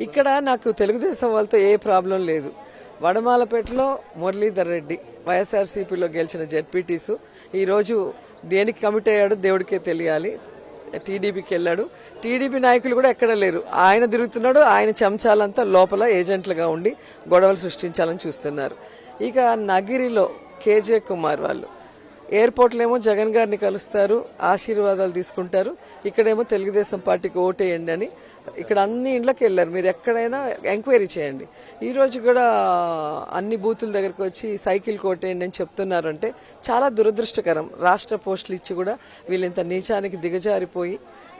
ఇక్కడ నాకు తెలుగుదేశం వాళ్ళతో ఏ ప్రాబ్లం లేదు. వడమాలపేటలో మురళీధర్ రెడ్డి వైఎస్ఆర్సీపీలో గెలిచిన జెడ్పీటీసు. ఈరోజు దేనికి కమిట్ అయ్యాడో దేవుడికే తెలియాలి. టీడీపీకి వెళ్ళాడు. టీడీపీ నాయకులు కూడా ఎక్కడ లేరు. ఆయన తిరుగుతున్నాడు ఆయన చెంచాలంతా లోపల ఏజెంట్లుగా ఉండి గొడవలు సృష్టించాలని చూస్తున్నారు. ఇక నగిరిలో కేజే కుమార్ వాళ్ళు. ఎయిర్పోర్ట్లో ఏమో జగన్ గారిని కలుస్తారు ఆశీర్వాదాలు తీసుకుంటారు. ఇక్కడేమో తెలుగుదేశం పార్టీకి ఓటేయండి అని ఇక్కడ అన్ని ఇండ్లకి వెళ్ళారు. మీరు ఎక్కడైనా ఎంక్వైరీ చేయండి. ఈ రోజు కూడా అన్ని బూతుల దగ్గరకు వచ్చి సైకిల్ కొట్టేయండి అని చెప్తున్నారంటే చాలా దురదృష్టకరం. రాష్ట్ర పోస్టులు ఇచ్చి కూడా వీళ్ళింత నీచానికి దిగజారిపోయి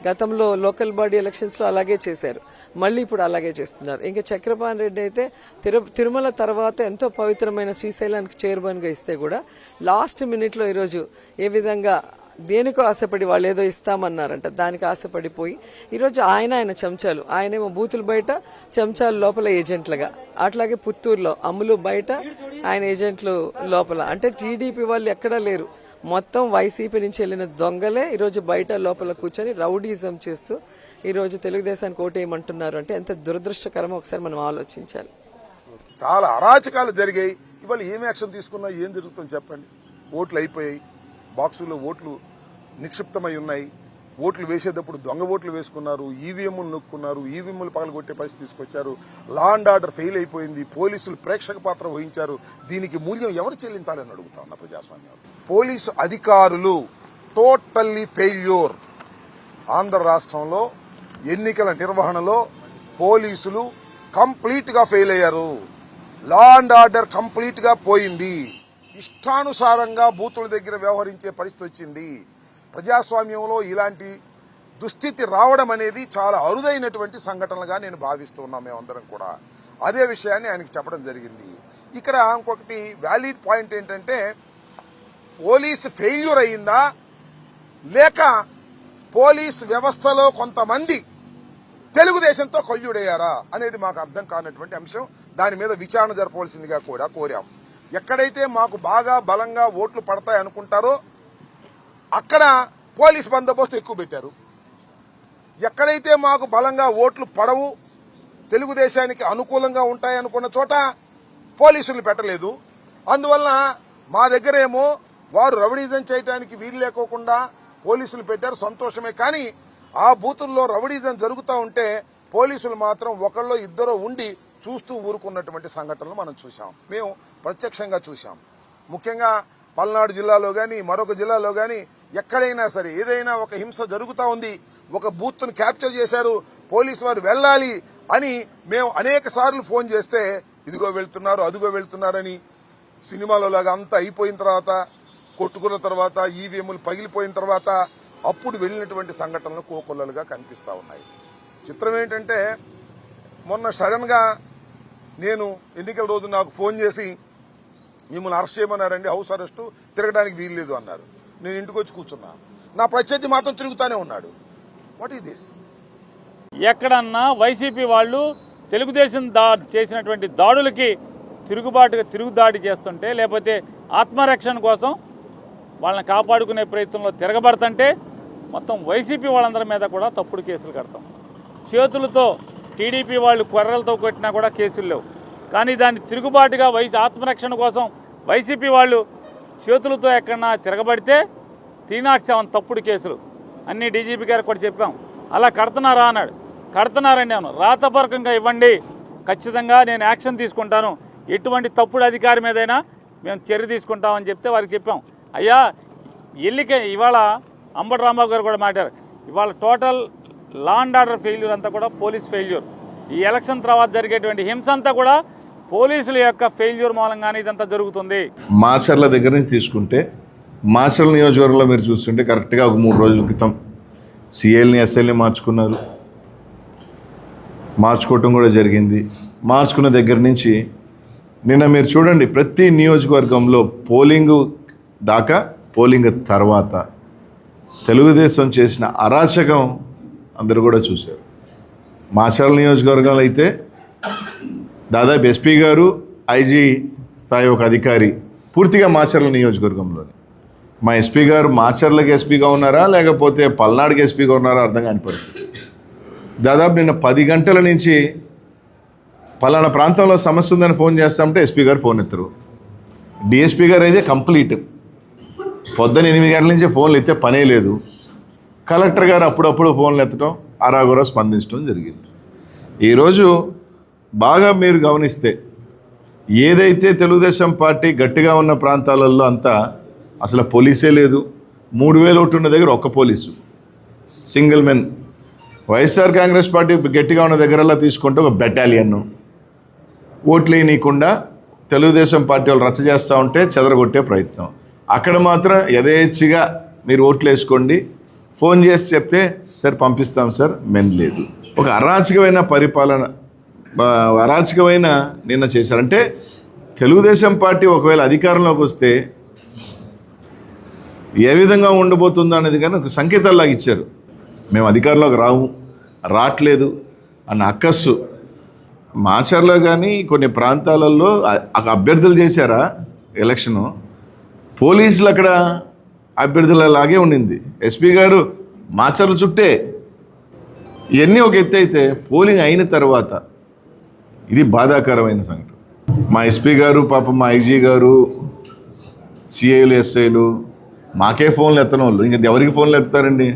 గతంలో లోకల్ బాడీ ఎలక్షన్స్లో అలాగే చేశారు. మళ్ళీ ఇప్పుడు అలాగే చేస్తున్నారు. ఇంకా చక్రపాణి రెడ్డి అయితే తిరు తిరుమల తర్వాత ఎంతో పవిత్రమైన శ్రీశైలానికి చైర్మన్గా ఇస్తే కూడా లాస్ట్ మినిట్లో ఈరోజు ఏ విధంగా దేనికో ఆశపడి వాళ్ళు ఏదో ఇస్తామన్నారంట. దానికి ఆశపడిపోయి ఈరోజు ఆయన ఆయన చెంచాలు. ఆయనేమో బూతులు బయట చెంచాలు లోపల ఏజెంట్లుగా. అట్లాగే పుత్తూరులో అమ్ములు బయట ఆయన ఏజెంట్లు లోపల. అంటే టీడీపీ వాళ్ళు ఎక్కడా లేరు. మొత్తం వైసీపీ నుంచి వెళ్ళిన దొంగలే ఈరోజు బయట లోపల కూర్చొని రౌడీజం చేస్తూ ఈరోజు తెలుగుదేశానికి ఓటేయమంటున్నారు అంటే ఎంత దురదృష్టకరమో ఒకసారి మనం ఆలోచించాలి. చాలా అరాచకాలు జరిగాయి. ఇవాళ ఏం యాక్షన్ తీసుకున్నా ఏం జరుగుతుందో చెప్పండి. ఓట్లు అయిపోయాయి. బాక్సుల్లో ఓట్లు నిక్షిప్తమై ఉన్నాయి. ఓట్లు వేసేటప్పుడు దొంగ ఓట్లు వేసుకున్నారు ఈవీఎంలు నొక్కున్నారు ఈవీఎంలు పగలగొట్టే పరిస్థితి తీసుకొచ్చారు. లా అండ్ ఆర్డర్ ఫెయిల్ అయిపోయింది. పోలీసులు ప్రేక్షక పాత్ర వహించారు. దీనికి మూల్యం ఎవరు చెల్లించాలని అడుగుతా ఉన్న ప్రజాస్వామ్యం. పోలీసు అధికారులు టోటల్లీ ఫెయిల్యూర్ ఆంధ్ర రాష్ట్రంలో ఎన్నికల నిర్వహణలో పోలీసులు కంప్లీట్గా ఫెయిల్ అయ్యారు. లా అండ్ ఆర్డర్ కంప్లీట్గా పోయింది. ఇష్టానుసారంగా బూతుల దగ్గర వ్యవహరించే పరిస్థితి వచ్చింది. ప్రజాస్వామ్యంలో ఇలాంటి దుస్థితి రావడం అనేది చాలా అరుదైనటువంటి సంఘటనలుగా నేను భావిస్తున్నాం మేమందరం కూడా. అదే విషయాన్ని ఆయనకి చెప్పడం జరిగింది. ఇక్కడ ఇంకొకటి వ్యాలిడ్ పాయింట్ ఏంటంటే పోలీస్ ఫెయిల్యూర్ అయిందా? లేక పోలీస్ వ్యవస్థలో కొంతమంది తెలుగుదేశంతో కొయ్యుడయ్యారా? అనేది మాకు అర్థం కానటువంటి అంశం. దాని మీద విచారణ జరపవలసిందిగా కూడా కోరాం. ఎక్కడైతే మాకు బాగా బలంగా ఓట్లు పడతాయి అనుకుంటారో అక్కడ పోలీస్ బందోబస్తు ఎక్కువ పెట్టారు. ఎక్కడైతే మాకు బలంగా ఓట్లు పడవు తెలుగుదేశానికి అనుకూలంగా ఉంటాయనుకున్న చోట పోలీసులు పెట్టలేదు. అందువల్ల మా దగ్గరేమో వారు రౌడీజం చేయడానికి వీలు లేకోకుండా పోలీసులు పెట్టారు సంతోషమే. కానీ ఆ బూతుల్లో రౌడీజం జరుగుతూ ఉంటే పోలీసులు మాత్రం ఒకళ్ళో ఇద్దరో ఉండి చూస్తూ ఊరుకున్నటువంటి సంఘటనలు మనం చూసాం మేము ప్రత్యక్షంగా చూసాం ముఖ్యంగా పల్నాడు జిల్లాలో కానీ మరొక జిల్లాలో కానీ ఎక్కడైనా సరే ఏదైనా ఒక హింస జరుగుతూ ఉంది ఒక బూత్ను క్యాప్చర్ చేశారు పోలీసు వారు వెళ్ళాలి అని మేము అనేక సార్లు ఫోన్ చేస్తే ఇదిగో వెళ్తున్నారు అదిగో వెళ్తున్నారని సినిమాలలాగా అంతా అయిపోయిన తర్వాత కొట్టుకున్న తర్వాత ఈవీఎంలు పగిలిపోయిన తర్వాత అప్పుడు వెళ్ళినటువంటి సంఘటనలు కోకొల్లలుగా కనిపిస్తూ ఉన్నాయి. చిత్రం ఏంటంటే మొన్న సడన్గా నేను ఎన్నికల రోజు నాకు ఫోన్ చేసి మిమ్మల్ని అరెస్ట్ చేయమన్నారండి హౌస్ అరెస్టు తిరగడానికి వీల్లేదు అన్నారు. నేను ఇంటికి వచ్చి కూర్చున్నా. నా ప్రత్యర్థి మాత్రం తిరుగుతానే ఉన్నాడు. వాట్ ఈస్ దిస్ ఎక్కడన్నా వైసీపీ వాళ్ళు తెలుగుదేశం దా చేసినటువంటి దాడులకి తిరుగుబాటుగా తిరుగుదాడి చేస్తుంటే లేకపోతే ఆత్మరక్షణ కోసం వాళ్ళని కాపాడుకునే ప్రయత్నంలో తిరగబడుతుంటే మొత్తం వైసీపీ వాళ్ళందరి మీద కూడా తప్పుడు కేసులు కడతాం. చేతులతో టీడీపీ వాళ్ళు కొర్రలతో కొట్టినా కూడా కేసులు లేవు. కానీ దాన్ని తిరుగుబాటుగా వైసీ ఆత్మరక్షణ కోసం వైసీపీ వాళ్ళు చేతులతో ఎక్కడన్నా తిరగబడితే త్రీ నాట్ సెవెన్ తప్పుడు కేసులు. అన్ని డీజీపీ గారికి కూడా చెప్పాం. అలా కడుతున్నారా అన్నాడు. కడుతున్నారని నేను రాతపూర్వకంగా ఇవ్వండి. ఖచ్చితంగా నేను యాక్షన్ తీసుకుంటాను. ఎటువంటి తప్పుడు అధికారి మీదైనా మేము చర్య తీసుకుంటామని చెప్తే వారికి చెప్పాం. అయ్యా ఎల్లిక ఇవాళ అంబటి రాంబాబు గారు కూడా మాట్లాడారు. ఇవాళ total law and order failure అంతా కూడా పోలీస్ ఫెయిల్యూర్. ఈ ఎలక్షన్ తర్వాత జరిగేటువంటి హింస అంతా కూడా పోలీసుల యొక్క ఫెయిల్యూర్ మూలంగానే ఇదంతా జరుగుతుంది. మాచర్ల దగ్గర నుంచి తీసుకుంటే మాచర్ల నియోజకవర్గంలో మీరు చూస్తుంటే కరెక్ట్గా ఒక మూడు రోజుల క్రితం సిఎల్ని ఎస్ఎల్ని మార్చుకున్నారు. మార్చుకోవటం కూడా జరిగింది. మార్చుకున్న దగ్గర నుంచి నిన్న మీరు చూడండి ప్రతి నియోజకవర్గంలో పోలింగ్ దాకా పోలింగ్ తర్వాత తెలుగుదేశం చేసిన అరాచకం అందరూ కూడా చూశారు. మాచర్ల నియోజకవర్గంలో అయితే దాదాపు ఎస్పీ గారు ఐజీ స్థాయి ఒక అధికారి పూర్తిగా మాచర్ల నియోజకవర్గంలోని. మా ఎస్పీ గారు మాచర్లకు ఎస్పీగా ఉన్నారా లేకపోతే పల్నాడుకి ఎస్పీగా ఉన్నారా అర్థం కాని పరిస్థితి. దాదాపు నిన్న పది గంటల నుంచి పలానా ప్రాంతంలో సమస్య ఉందని ఫోన్ చేస్తామంటే ఎస్పీ గారు ఫోన్ ఎత్తరు. డిఎస్పీ గారు అయితే కంప్లీట్. పొద్దున్న ఎనిమిది గంటల నుంచి ఫోన్లు ఎత్తే పనే లేదు. కలెక్టర్ గారు అప్పుడప్పుడు ఫోన్లు ఎత్తడం అరాగురా స్పందించడం జరిగింది. ఈరోజు బాగా మీరు గమనిస్తే ఏదైతే తెలుగుదేశం పార్టీ గట్టిగా ఉన్న ప్రాంతాలలో అంతా అసలు పోలీసే లేదు. మూడు వేలు ఒకటి ఉన్న దగ్గర ఒక్క police. Single men. YSR Congress party గట్టిగా ఉన్న దగ్గరలా తీసుకుంటే ఒక బెటాలియన్ ఓట్లు వేయనీయకుండా తెలుగుదేశం పార్టీ వాళ్ళు రచ్చ చేస్తూ ఉంటే చెదరగొట్టే ప్రయత్నం. అక్కడ మాత్రం యథేచ్ఛగా మీరు ఓట్లు వేసుకోండి. ఫోన్ చేసి చెప్తే సార్ పంపిస్తాం సార్. మెన్ లేదు. ఒక అరాచకమైన పరిపాలన అరాచకమైన నిన్న చేశారంటే తెలుగుదేశం పార్టీ ఒకవేళ అధికారంలోకి వస్తే ఏ విధంగా ఉండబోతుందో అనేది కానీ ఒక సంకేతాల్లాగా ఇచ్చారు. మేము అధికారంలోకి రాము రావట్లేదు అన్న అక్కస్సు మాచర్లో కానీ కొన్ని ప్రాంతాలలో అక్కడ అభ్యర్థులు చేశారా ఎలక్షను? పోలీసులు అక్కడ అభ్యర్థులలాగే ఉండింది. ఎస్పీ గారు మాచర్ల చుట్టే ఇవన్నీ ఒక ఎత్తు అయితే పోలింగ్ అయిన తర్వాత ఇది బాధాకరమైన సంఘటన. మా ఎస్పీ గారు పాపం మా ఐజీ గారు సిఐలు ఎస్ఐలు మాకే ఫోన్లు ఎత్తడం వాళ్ళు ఇంకా ఎవరికి ఫోన్లు ఎత్తారండి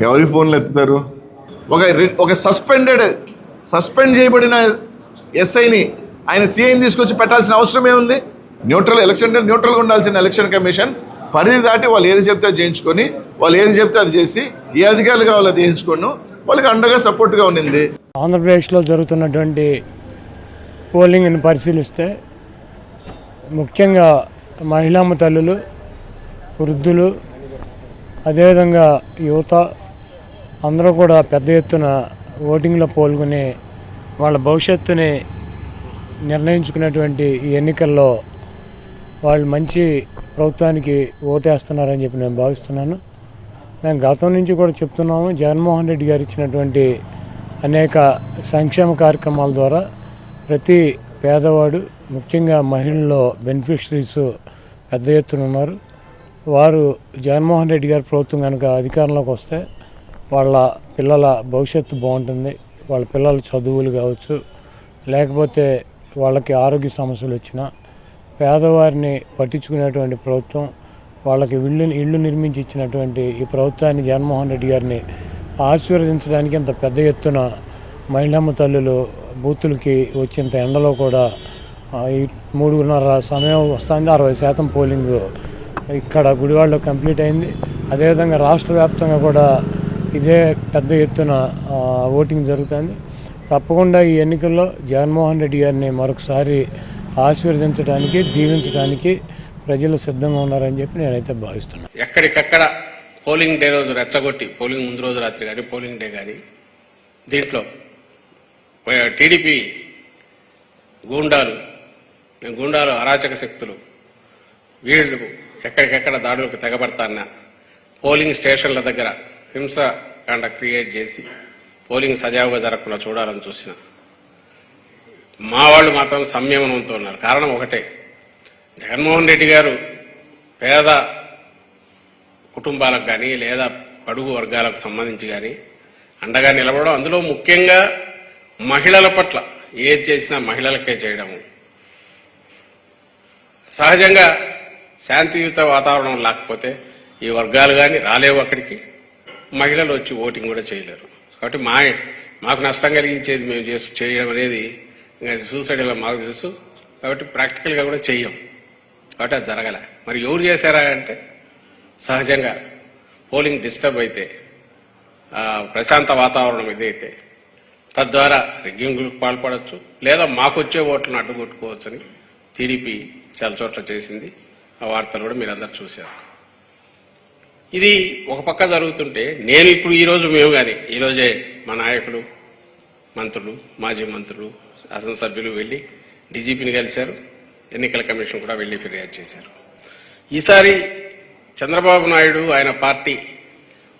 ఎవరికి ఫోన్లు ఎత్తుతారు? ఒక రి- ఒక సస్పెండెడ్ సస్పెండ్ చేయబడిన ఎస్ఐని ఆయన సిఐని తీసుకొచ్చి పెట్టాల్సిన అవసరం ఏముంది? న్యూట్రల్ ఎలక్షన్ న్యూట్రల్గా ఉండాల్సిన ఎలక్షన్ కమిషన్ పరిధి దాటి వాళ్ళు ఏది చెప్తే అది చేయించుకొని వాళ్ళు ఏది చెప్తే అది చేసి ఏ అధికారులు కావాలో అది చేయించుకోను వాళ్ళకి అండగా సపోర్ట్గా ఉండింది ఆంధ్రప్రదేశ్లో జరుగుతున్నటువంటి పోలింగ్ని పరిశీలిస్తే ముఖ్యంగా మహిళా తల్లులు వృద్ధులు అదేవిధంగా యువత అందరూ కూడా పెద్ద ఎత్తున ఓటింగ్లో పాల్గొని వాళ్ళ భవిష్యత్తుని నిర్ణయించుకునేటువంటి ఈ ఎన్నికల్లో వాళ్ళు మంచి ప్రభుత్వానికి ఓటేస్తున్నారని చెప్పి నేను భావిస్తున్నాను. మేము గతం నుంచి కూడా చెప్తున్నాము జగన్మోహన్ రెడ్డి గారు ఇచ్చినటువంటి అనేక సంక్షేమ కార్యక్రమాల ద్వారా ప్రతి పేదవాడు ముఖ్యంగా మహిళల్లో బెనిఫిషరీస్ పెద్ద ఎత్తున ఉన్నారు. వారు జగన్మోహన్ రెడ్డి గారి ప్రభుత్వం కనుక అధికారంలోకి వస్తే వాళ్ళ పిల్లల భవిష్యత్తు బాగుంటుంది. వాళ్ళ పిల్లల చదువులు కావచ్చు లేకపోతే వాళ్ళకి ఆరోగ్య సమస్యలు వచ్చినా పేదవారిని పట్టించుకునేటువంటి ప్రభుత్వం వాళ్ళకి ఇళ్ళు ఇళ్ళు నిర్మించి ఇచ్చినటువంటి ఈ ప్రభుత్వాన్ని జగన్మోహన్ రెడ్డి గారిని ఆశీర్వదించడానికి ఇంత పెద్ద ఎత్తున మహిళమ్మ తల్లులు బూతులకి వచ్చేంత ఎండలో కూడా ఈ మూడున్నర సమయం వస్తుంది. అరవై శాతం పోలింగ్ ఇక్కడ గుడివాడలో కంప్లీట్ అయింది. అదేవిధంగా రాష్ట్ర వ్యాప్తంగా కూడా ఇదే పెద్ద ఎత్తున ఓటింగ్ జరుగుతుంది. తప్పకుండా ఈ ఎన్నికల్లో జగన్మోహన్ రెడ్డి గారిని మరొకసారి ఆశీర్వదించడానికి దీవించడానికి ప్రజలు సిద్ధంగా ఉన్నారని చెప్పి నేనైతే భావిస్తున్నాను ఎక్కడికక్కడ పోలింగ్ డే రోజు రెచ్చగొట్టి పోలింగ్ ముందు రోజు రాత్రి కానీ పోలింగ్ డే కానీ దీంట్లో టీడీపీ గూండాలు గూండాలు అరాచక శక్తులు వీళ్ళు ఎక్కడికెక్కడ దాడులకు తెగబడతాన్న పోలింగ్ స్టేషన్ల దగ్గర హింసకాండ క్రియేట్ చేసి పోలింగ్ సజావుగా జరగకుండా చూడాలని చూసిన. మా వాళ్ళు మాత్రం సంయమనంతో ఉన్నారు. కారణం ఒకటే. జగన్మోహన్ రెడ్డి గారు పేద కుటుంబాలకు కానీ లేదా పడుగు వర్గాలకు సంబంధించి కానీ అండగా నిలబడడం. అందులో ముఖ్యంగా మహిళల పట్ల ఏది చేసినా మహిళలకే చేయడము. సహజంగా శాంతియుత వాతావరణం లేకపోతే ఈ వర్గాలు కానీ రాలేవు అక్కడికి. మహిళలు వచ్చి ఓటింగ్ కూడా చేయలేరు. కాబట్టి మా మాకు నష్టం కలిగించేది మేము చేసి చేయడం అనేది ఇంకా సూసైడ్ మాకు తెలుసు. కాబట్టి ప్రాక్టికల్గా కూడా చెయ్యం. కాబట్టి అది జరగలే. మరి ఎవరు చేశారా అంటే? సహజంగా పోలింగ్ డిస్టర్బ్ అయితే ప్రశాంత వాతావరణం ఇదైతే తద్వారా రిగ్గింగ్లకు పాల్పడవచ్చు లేదా మాకొచ్చే ఓట్లను అడ్డుకొట్టుకోవచ్చని టీడీపీ చాలా చోట్ల చేసింది. ఆ వార్తలు కూడా మీరందరూ చూశారు. ఇది ఒక పక్క జరుగుతుంటే నేను ఇప్పుడు ఈరోజు మేము కానీ ఈరోజే మా నాయకులు మంత్రులు మాజీ మంత్రులు శాసనసభ్యులు వెళ్ళి డీజీపీని కలిశారు. ఎన్నికల కమిషన్ కూడా వెళ్ళి ఫిర్యాదు చేశారు. ఈసారి చంద్రబాబు నాయుడు ఆయన పార్టీ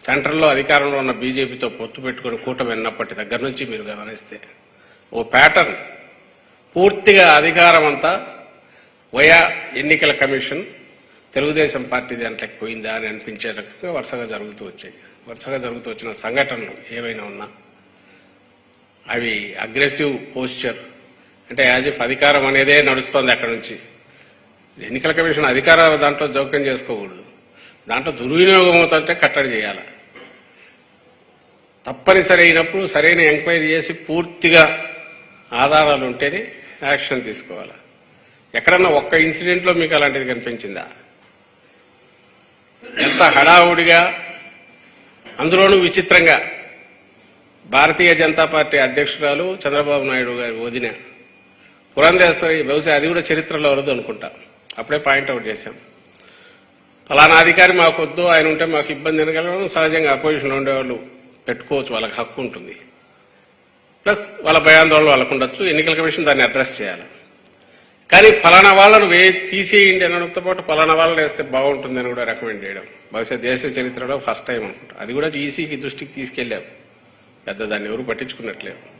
సెంట్రల్లో అధికారంలో ఉన్న బీజేపీతో పొత్తు పెట్టుకుని కూటమి విన్నప్పటి దగ్గర నుంచి మీరు గమనిస్తే ఓ ప్యాటర్న్ పూర్తిగా అధికారం అంతా వయా ఎన్నికల కమిషన్ తెలుగుదేశం పార్టీ దాంట్లోకి పోయిందా అని అనిపించే రకంగా వరుసగా జరుగుతూ వచ్చాయి. వరుసగా జరుగుతూ వచ్చిన సంఘటనలు ఏవైనా ఉన్నా అవి అగ్రెసివ్ పోస్చర్ అంటే యాజ్ ఇఫ్ అధికారం అనేదే నడుస్తుంది అక్కడ నుంచి. ఎన్నికల కమిషన్ అధికార దాంట్లో జోక్యం చేసుకోకూడదు. దాంట్లో దుర్వినియోగం అవుతుంటే కట్టడి చేయాలి. తప్పనిసరి అయినప్పుడు సరైన ఎంక్వైరీ చేసి పూర్తిగా ఆధారాలు ఉంటేనే యాక్షన్ తీసుకోవాలి. ఎక్కడన్నా ఒక్క ఇన్సిడెంట్లో మీకు అలాంటిది కనిపించిందా? ఎంత హడావుడిగా అందులోనూ విచిత్రంగా భారతీయ జనతా పార్టీ అధ్యక్షురాలు చంద్రబాబు నాయుడు గారి వదిన పురంధేశ్వరి బహుశా అది కూడా చరిత్రలో వరదు అనుకుంటా. అప్పుడే పాయింట్అవుట్ చేశాం. ఫలానా అధికారి మాకు వద్దు ఆయన ఉంటే మాకు ఇబ్బంది అనగలడం సహజంగా అపోజిషన్లో ఉండేవాళ్ళు పెట్టుకోవచ్చు వాళ్ళకి హక్కు ఉంటుంది. ప్లస్ వాళ్ళ భయాందోళన వాళ్ళకు ఉండొచ్చు ఎన్నికల కమిషన్ దాన్ని అడ్రస్ చేయాలి. కానీ ఫలానా వాళ్ళను వే తీసేయండి అనడంతో పాటు ఫలానా వాళ్ళని వేస్తే బాగుంటుంది అని కూడా రికమెండ్ చేయడం. బహుశా దేశ చరిత్రలో ఫస్ట్ టైం అనుకుంటా. అది కూడా ఈసీకి దృష్టికి తీసుకెళ్ళాం. పెద్ద దాన్ని ఎవరు పట్టించుకున్నట్లేదు.